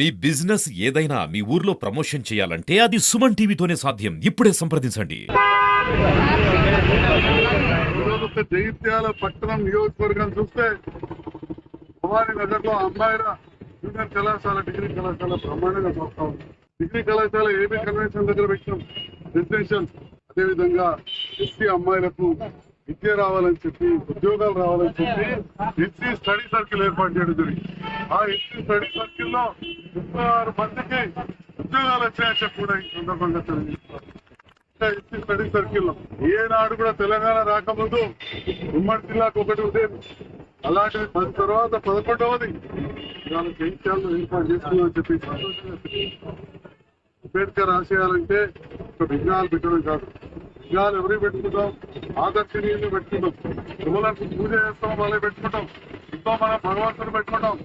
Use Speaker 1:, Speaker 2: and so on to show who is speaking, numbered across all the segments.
Speaker 1: మీ business ఏదైనా మీ ఊర్లో promotion చేయాలంటే అది సుమన్ టీవీతోనే సాధ్యం. ఇప్పుడే సంప్రదించండి.
Speaker 2: జగిత్యాల పట్టణం నియోజకవర్గం చూస్తే భవానీ నగర్లో అమ్మాయిల జూనియర్ కళాశాల డిగ్రీ కళాశాల బ్రహ్మాండంగా చూస్తాం డిగ్రీ కళాశాల ఏబీ కన్వెన్షన్ దగ్గర పెట్టినాం. రెసిడెన్షియల్ అదేవిధంగా ఎస్సీ అమ్మాయిలకు విద్య రావాలని చెప్పి ఉద్యోగాలు రావాలని చెప్పి ఎస్సీ స్టడీ సర్కిల్ ఏర్పాటు చేయడం జరిగింది. ఆ ఎస్సీ స్టడీ సర్కిల్లో ముప్పై ఆరు మందికి ఉద్యోగాలు వచ్చాయని చెప్పి కూడా ఈ సందర్భంగా తెలియజేస్తున్నారు. ఎస్సీ స్టడీ సర్కిల్లో ఏనాడు కూడా తెలంగాణ రాకముందు ఉమ్మడి జిల్లాకు ఒకటి ఉదయం అలాంటిది పది తర్వాత పదకొండవది ఇవాళ జైత్యాలను ఏర్పాటు చేసుకుందని చెప్పి అంబేద్కర్ ఆశయాలంటే ఒక విజ్ఞానాలు పెట్టడం కాదు. విగ్రహాలు ఎవరికి పెట్టుకుంటాం ఆదర్శనీయుల్ని పెట్టుకుంటాం శివులకు పూజ చేస్తాం వాళ్ళే పెట్టుకుంటాం ఇంట్లో మనం భగవంతుని పెట్టుకుంటాం.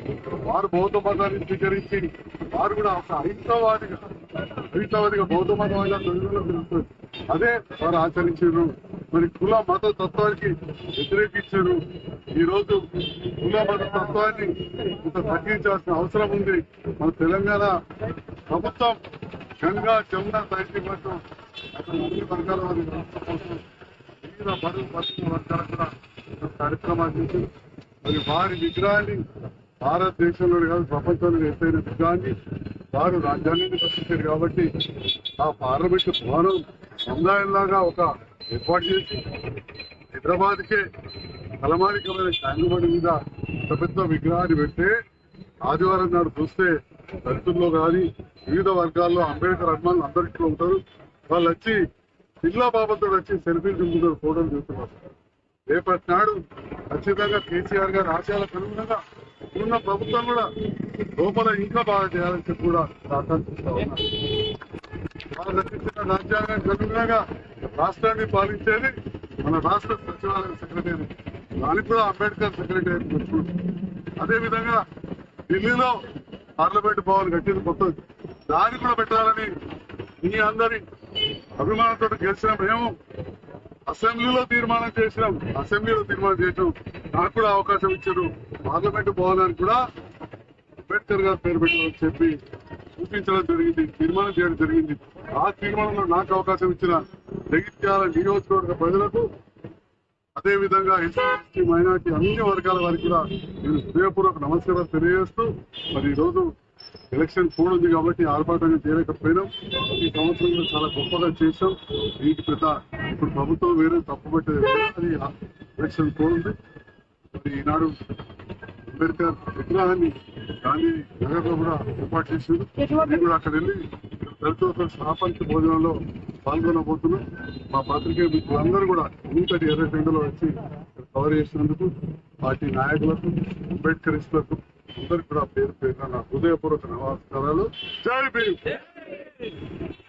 Speaker 2: వారు బౌద్ధ మతాన్ని స్వీకరించి వారు కూడా ఒక హైందవాదిగా హైందవాదిగా బౌద్ధ మతం అయినా తెలుగులో తెలుస్తుంది అదే వారు ఆచరించారు. మరి కుల మత తత్వానికి వ్యతిరేకించారు. ఈ రోజు కుల మత తత్వాన్ని ఇంత తగ్గించాల్సిన అవసరం ఉంది. మన తెలంగాణ ప్రభుత్వం గంగా జమున సాహిత్య కోసం అక్కడ అన్ని వర్గాల వారి రాష్ట్ర కోసం వివిధ బరువు బతుకు వర్గాలు కూడా కార్యక్రమాలు చేసి మరి వారి విగ్రహాన్ని భారతదేశంలో కాదు ప్రపంచంలో ఎత్తైన విగ్రహాన్ని వారు రాజ్యాన్ని రక్షించారు కాబట్టి ఆ పార్లమెంట్ భవనం సముదాయంలాగా ఒక ఏర్పాటు చేసి హైదరాబాద్కే తలమానికమైన ట్యాంగుబడి మీద ఇంత పెద్ద విగ్రహాన్ని పెడితే ఆదివారం నాడు చూస్తే దళితుల్లో కానీ వివిధ వర్గాల్లో అంబేద్కర్ అభిమానులు అందరికీ ఉంటారు. వాళ్ళు వచ్చి జిల్లా బాబుతో వచ్చి సెల్ఫీలు దిగుతారు ఫోటోలు దిగుతున్నారు రేపటి నాడు ఖచ్చితంగా కేసీఆర్ గారి ఆశయాలకు అనుగుణంగా ఉన్న ప్రభుత్వం కూడా లోపల ఇంకా బాగా చేయాలని చెప్పి కూడా ఆకాంక్షిస్తా ఉన్నారు వాళ్ళు రచించిన రాజ్యాంగానికి అనుగుణంగా రాష్ట్రాన్ని పాలించేది మన రాష్ట్ర సచివాలయ సెక్రటరీ దానికి కూడా అంబేద్కర్ సెక్రటరీ వచ్చింది అదేవిధంగా ఢిల్లీలో పార్లమెంట్ భవన్ కట్టింది కొత్తది దాన్ని కూడా పెట్టాలని మీ అందరి అభిమానంతో గెలిచిన మేము అసెంబ్లీలో తీర్మానం చేసినాం. అసెంబ్లీలో తీర్మానం చేసినాం. నాకు కూడా అవకాశం ఇచ్చారు. పార్లమెంటు భవనానికి కూడా అంబేద్కర్ గారు పేరు పెట్టాలని చెప్పి చూపించడం జరిగింది. తీర్మానం చేయడం జరిగింది. ఆ తీర్మానంలో నాకు అవకాశం ఇచ్చిన జగిత్యాల నియోజకవర్గ ప్రజలకు అదే విధంగా ఎస్సీ మైనార్టీ అన్ని వర్గాల వారికి కూడా నేను హృదయపూర్వక నమస్కారాలు తెలియజేస్తూ మరి ఈ రోజు ఎలక్షన్ కోడ్ ఉంది కాబట్టి ఆర్భాటంగా చేయలేకపోయినాం ఈ సంవత్సరం చాలా గొప్పగా చేశాం. వీటి పెద్ద ఇప్పుడు ప్రభుత్వం వేరే తప్పుపట్టేది లేదు. అది ఎలక్షన్ కోడ్ ఉంది మరి ఈనాడు అంబేద్కర్ విగ్రహాన్ని గాంధీ నగర్లో కూడా ఏర్పాటు చేసింది నేను కూడా అక్కడ వెళ్ళి దళితులతో స్థాపన భోజనంలో పాల్గొనబోతున్నాం. మా పత్రికే మిత్రులందరూ కూడా ఇంతటి ఎర్రటెండలో వచ్చి కవర్ చేసినందుకు పార్టీ నాయకులకు అంబేద్కరిస్టులకు అందరికి కూడా పేరు పేరున నా హృదయపూర్వక నమస్కారాలు. జై భీమ్.